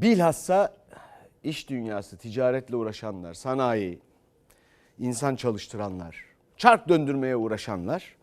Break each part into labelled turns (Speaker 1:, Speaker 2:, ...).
Speaker 1: Bilhassa iş dünyası, ticaretle uğraşanlar, sanayi, insan çalıştıranlar, çark döndürmeye uğraşanlar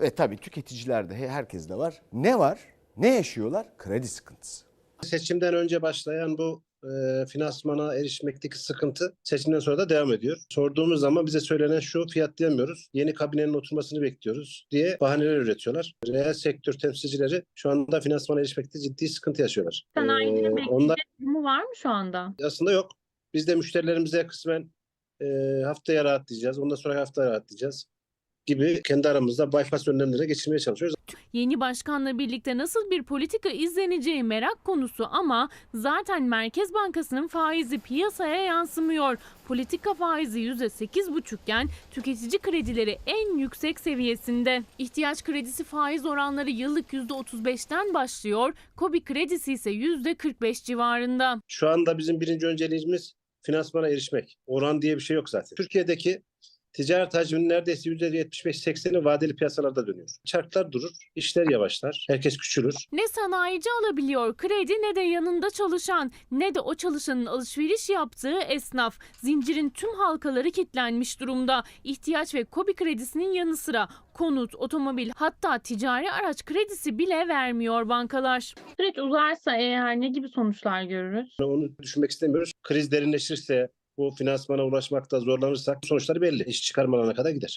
Speaker 1: ve tabii tüketiciler de herkes de var. Ne var? Ne yaşıyorlar? Kredi sıkıntısı.
Speaker 2: Seçimden önce başlayan bu e, finansmana erişmekteki sıkıntı seçimden sonra da devam ediyor. Sorduğumuz zaman bize söylenen şu fiyatlayamıyoruz. Yeni kabinenin oturmasını bekliyoruz diye bahaneler üretiyorlar. Reel sektör temsilcileri şu anda finansmana erişmekte ciddi sıkıntı yaşıyorlar.
Speaker 3: Sanayinin
Speaker 2: Ee, onlar
Speaker 3: durumu var mı şu anda?
Speaker 2: aslında yok. Biz de müşterilerimize kısmen e, haftaya rahatlayacağız. Ondan sonra hafta rahatlayacağız gibi kendi aramızda bypass önlemlere geçirmeye çalışıyoruz.
Speaker 4: Yeni başkanla birlikte nasıl bir politika izleneceği merak konusu ama zaten Merkez Bankası'nın faizi piyasaya yansımıyor. Politika faizi %8,5 iken tüketici kredileri en yüksek seviyesinde. İhtiyaç kredisi faiz oranları yıllık %35'ten başlıyor. KOBİ kredisi ise %45 civarında.
Speaker 2: Şu anda bizim birinci önceliğimiz finansmana erişmek. Oran diye bir şey yok zaten. Türkiye'deki ticaret hacminin neredeyse %75-80'i vadeli piyasalarda dönüyor. Çarklar durur, işler yavaşlar, herkes küçülür.
Speaker 4: Ne sanayici alabiliyor kredi ne de yanında çalışan ne de o çalışanın alışveriş yaptığı esnaf. Zincirin tüm halkaları kilitlenmiş durumda. İhtiyaç ve kobi kredisinin yanı sıra konut, otomobil hatta ticari araç kredisi bile vermiyor bankalar.
Speaker 3: Süreç uzarsa eğer ne gibi sonuçlar görürüz?
Speaker 2: Onu düşünmek istemiyoruz. Kriz derinleşirse, bu finansmana ulaşmakta zorlanırsak sonuçları belli. İş çıkarmalarına kadar gider.